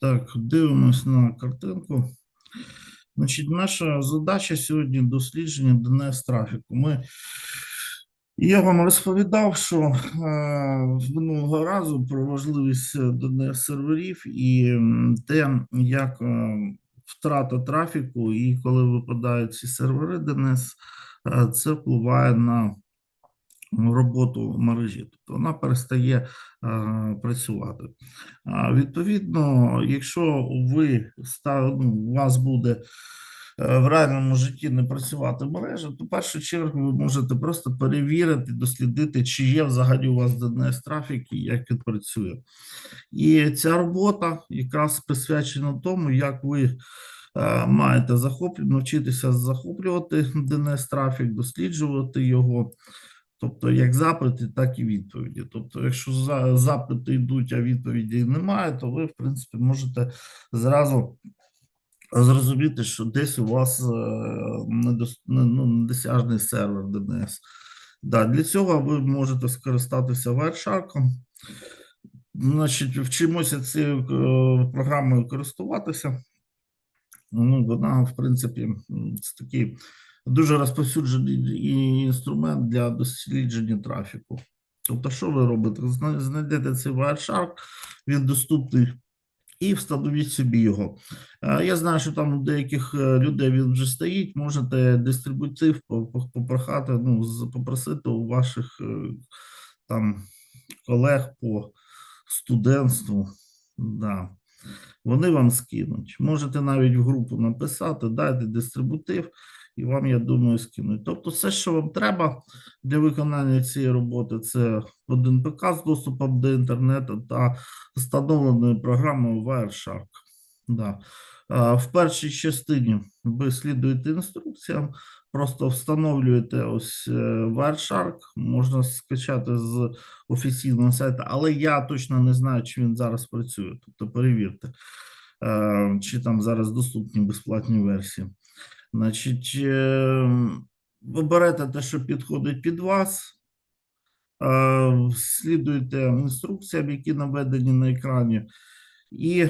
Так, дивимось на картинку. Значить, наша задача сьогодні дослідження DNS трафіку. Ми, я вам розповідав, що е, минулого разу про важливість DNS серверів і те, як е, втрата трафіку, і коли випадають ці сервери DNS, е, це впливає на роботу мережі, тобто вона перестає е, працювати. А, Відповідно, якщо ви став, ну, у вас буде е, в реальному житті не працювати мережа, то в першу чергу ви можете просто перевірити, дослідити, чи є взагалі у вас DNS трафік і як він працює. І ця робота якраз присвячена тому, як ви е, маєте захоплю, навчитися захоплювати DNS трафік, досліджувати його. Тобто як запити, так і відповіді. Тобто, якщо за- запити йдуть, а відповіді немає, то ви, в принципі, можете зразу зрозуміти, що десь у вас е, ну, недосяжний сервер DNS. Да, для цього ви можете скористатися Wireshark. Значить, вчимося цією е, програмою користуватися. Ну, вона, в принципі, це такий дуже розповсюджений інструмент для дослідження трафіку. Тобто, що ви робите? Знайдете цей Wireshark, він доступний, і встановіть собі його. Е, Я знаю, що там у деяких е, людей він вже стоїть. Можете дистрибутив по- по- попрохати, ну, попросити у ваших е, там колег по студентству. Да. Вони вам скинуть. Можете навіть в групу написати, дайте дистрибутив, і вам, я думаю, скинуть. Тобто, все, що вам треба для виконання цієї роботи, це один ПК з доступом до інтернету та встановленою програмою Wireshark. Да. В першій частині ви слідуєте інструкціям, просто встановлюєте ось е, Wireshark, можна скачати з офіційного сайту, але я точно не знаю, чи він зараз працює. Тобто перевірте, е, чи там зараз доступні безплатні версії. Значить, е, ви берете те, що підходить під вас. е, Слідуйте інструкціям, які наведені на екрані, і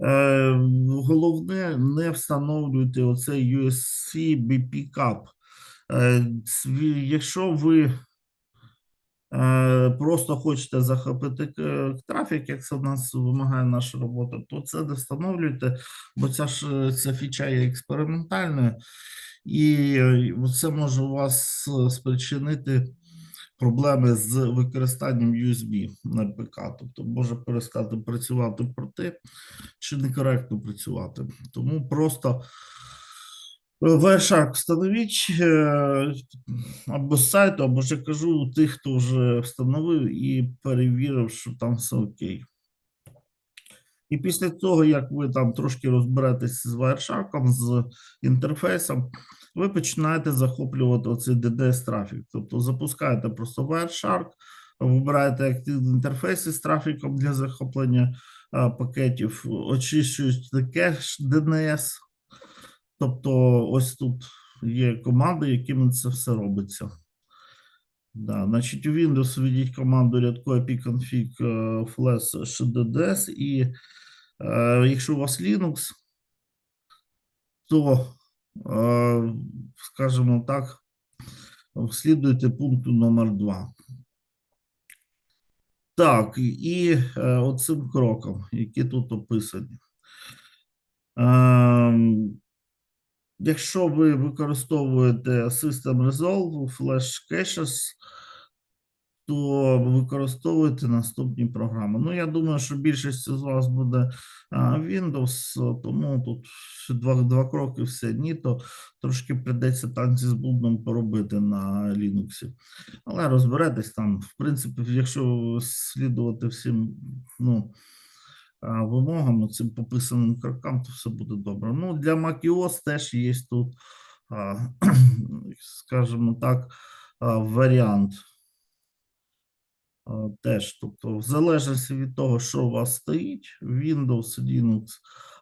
Е, Головне, не встановлюйте оцей USC BP Cap. Е, Якщо ви просто хочете захопити е, трафік, як це в нас вимагає наша робота, то це не встановлюйте, бо ця ж ця фіча є експериментальною, і е, це може у вас е, спричинити проблеми з використанням USB на ПК, тобто може перестати працювати проти чи некоректно працювати. Тому просто Wireshark встановіть е, або з сайту, або ж я кажу у тих, хто вже встановив і перевірив, що там все окей. І після того, як ви там трошки розберетесь з Wireshark, з інтерфейсом, ви починаєте захоплювати оцей DDS трафік. Тобто запускаєте просто Wireshark, вибираєте активні інтерфейси з трафіком для захоплення а, пакетів, очищуєте кеш DNS. Тобто, ось тут є команди, якими це все робиться. Да, значить, у Windows введіть команду рядку ipconfig е, flash DDS, і е, якщо у вас Linux, то, е, скажімо так, слідуйте пункту номер 2. Так, і е, оцим кроком, які тут описані. Ем, Якщо ви використовуєте System Resolve, Flash Caches, то використовуйте наступні програми. Ну, я думаю, що більшість з вас буде Windows, тому тут два, два кроки все ні, то трошки прийдеться танці з бубном поробити на Linux. Але розберетесь там, в принципі, якщо слідувати всім, ну, вимогам, цим пописаним крокам, то все буде добре. Ну, для MacOS теж є тут, скажімо так, варіант. Теж, тобто, в залежності від того, що у вас стоїть, Windows, Linux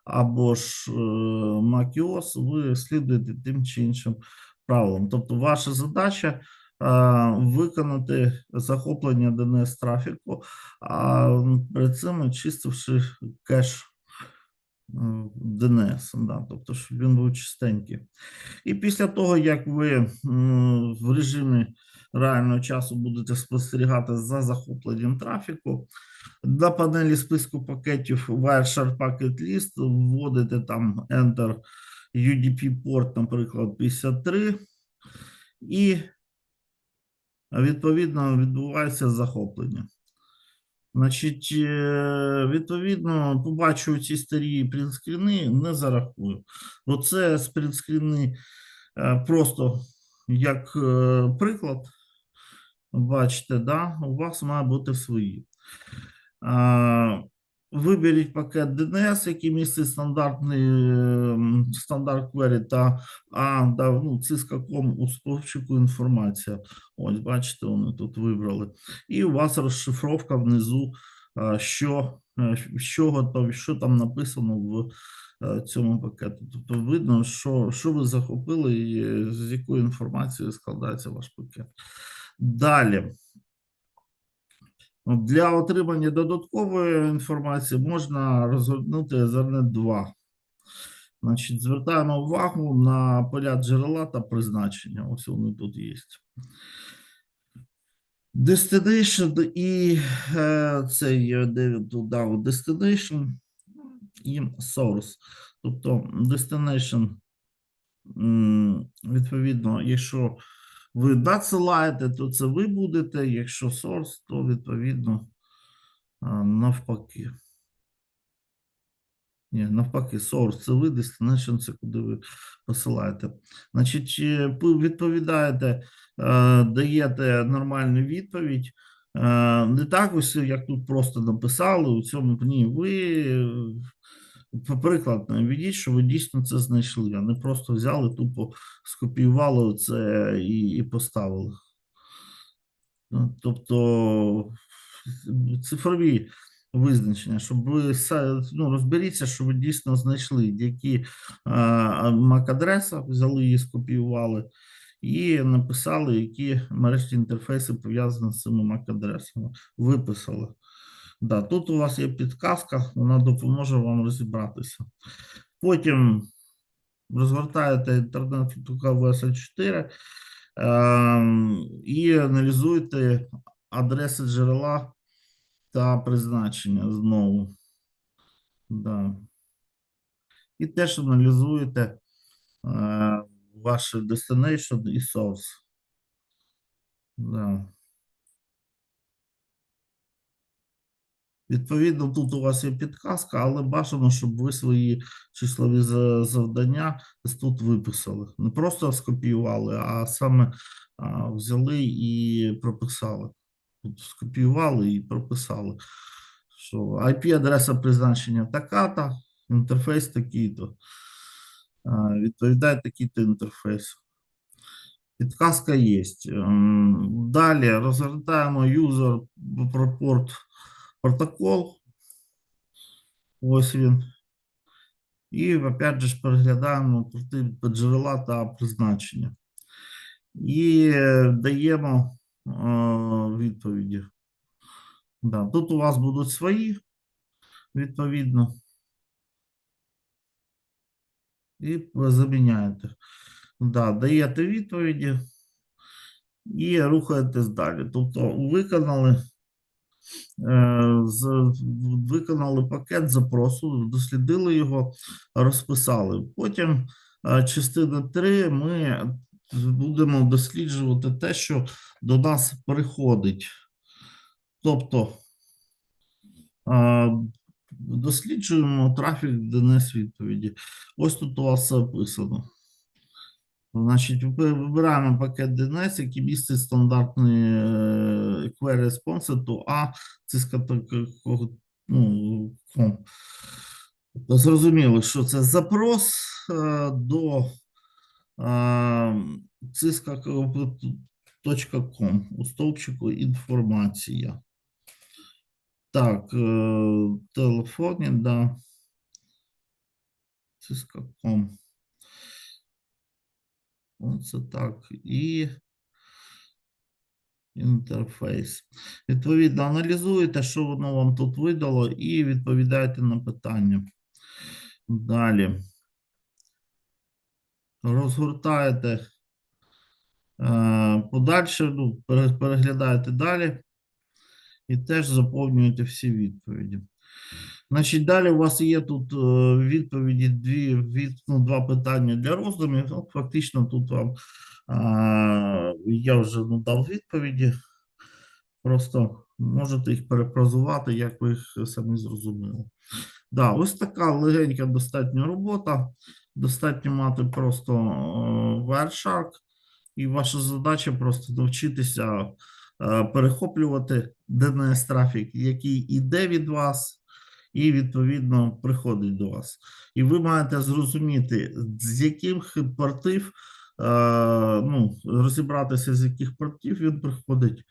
або ж е, macOS, ви слідуєте тим чи іншим правилам. Тобто, ваша задача виконати захоплення DNS трафіку, а перед цим очистивши кеш е, DNS, да, тобто, щоб він був чистенький. І після того, як ви в режимі реального часу будете спостерігати за захопленням трафіку, на панелі списку пакетів Wireshark Packet List вводите там Enter UDP порт, наприклад, 53, і відповідно відбувається захоплення. Значить, е, відповідно, побачу ці старі принтскріни, не зарахую. Бо це спринтскріни е, просто як е, приклад. Бачите, да, у вас має бути свої. Виберіть пакет DNS, який містить стандартний стандарт query та а, да, ну, Cisco.com у стовпчику інформація. Ось, бачите, вони тут вибрали. І у вас розшифровка внизу, що, що, готові, що там написано в е, цьому пакеті. Тобто видно, що, що ви захопили і з якою інформацією складається ваш пакет. Далі. Для отримання додаткової інформації можна розгорнути Ethernet 2. Значить, звертаємо увагу на поля джерела та призначення. Ось вони тут є. Destination і е, цей дав destination і source. Тобто destination, відповідно, якщо ви надсилаєте, то це ви будете, якщо source, то відповідно навпаки. Ні, навпаки, source це ви, destination це куди ви посилаєте. Значить, ви відповідаєте, даєте нормальну відповідь. Не так ось, як тут просто написали у цьому ні, ви приклад наведіть, що ви дійсно це знайшли, а не просто взяли, тупо скопіювали це і, і поставили. Ну, Тобто цифрові визначення, щоб ви ну, розберіться, що ви дійсно знайшли, які MAC-адреса, взяли її, скопіювали, і написали, які мережні інтерфейси пов'язані з цими MAC-адресами. Виписали. Да, тут у вас є підказка, вона допоможе вам розібратися. Потім розгортаєте інтернет VS 4 ем, і аналізуєте адреси джерела та призначення знову. Да. І теж аналізуєте е, ваш destination і source. Да. Відповідно, тут у вас є підказка, але бажано, щоб ви свої числові завдання тут виписали. Не просто скопіювали, а саме взяли і прописали. Тут скопіювали і прописали, що IP-адреса призначення така-то, інтерфейс такий-то. Відповідає такий-то інтерфейс. Підказка є. Ем, Далі розгортаємо user report протокол. Ось він. І опять же переглядаємо джерела та призначення. І е, даємо е, відповіді. Да, тут у вас будуть свої, відповідно. І ви заміняєте. Да, даєте відповіді і рухаєтесь далі. Тобто виконали, виконали пакет запросу, дослідили його, розписали. Потім е, частина 3 ми будемо досліджувати те, що до нас приходить. Тобто е, досліджуємо трафік DNS відповіді. Ось тут у вас все описано. Значить, ви- вибираємо пакет DNS, який містить стандартний е, query response to A, циска ну, зрозуміло, що це запрос е, до циска.com у стовпчику інформація. Так, е, телефоні, да. Циска.com. Оце так. І інтерфейс. Відповідно, аналізуєте, що воно вам тут видало, і відповідаєте на питання. Далі. Розгортаєте е, подальше, ну, переглядаєте далі і теж заповнюєте всі відповіді. Значить, далі у вас є тут е, відповіді, дві, від, ну, два питання для роздумів. Ну, фактично, тут вам а, я вже ну, дав відповіді. Просто можете їх перепразувати, як ви їх самі зрозуміли. Да, ось така легенька достатньо робота. Достатньо мати просто е, Wireshark, і ваша задача просто навчитися е, перехоплювати DNS трафік, який іде від вас, і відповідно приходить до вас. І ви маєте зрозуміти, з яких портів, е, ну, розібратися, з яких портів він приходить,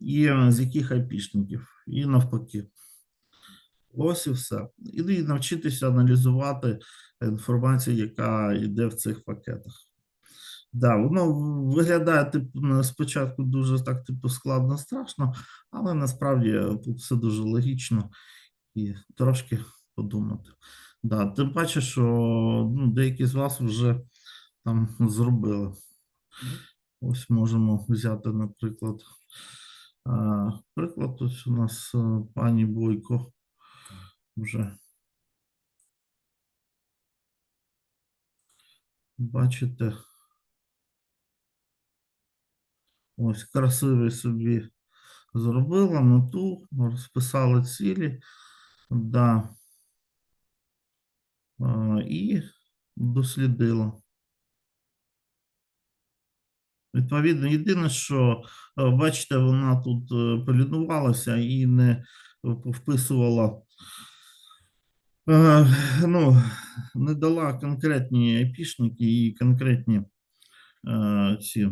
і е, з яких айпішників, і навпаки. Ось і все. І навчитися аналізувати інформацію, яка йде в цих пакетах. Да, воно виглядає типу, спочатку дуже так, типу, складно, страшно, але насправді тут все дуже логічно і трошки подумати. Да, тим паче, що ну, деякі з вас вже там зробили. Ось можемо взяти, наприклад, а, приклад, ось у нас е, пані Бойко вже. Бачите, ось красивий собі зробила мету, розписала цілі, да, і дослідила. Відповідно, єдине, що е, бачите, вона тут е, полінувалася і не вписувала, е, ну, не дала конкретні айпішники і конкретні ці.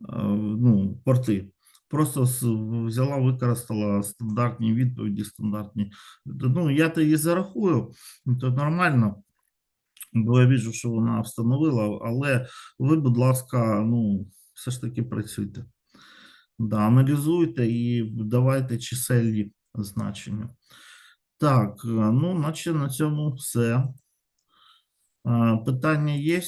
ну, порти. Просто взяла, використала стандартні відповіді, стандартні. Ну, я то її зарахую, то нормально, бо я бачу, що вона встановила, але ви, будь ласка, ну, все ж таки працюйте. Да, аналізуйте і давайте чисельні значення. Так, ну, наче на цьому все. Питання є?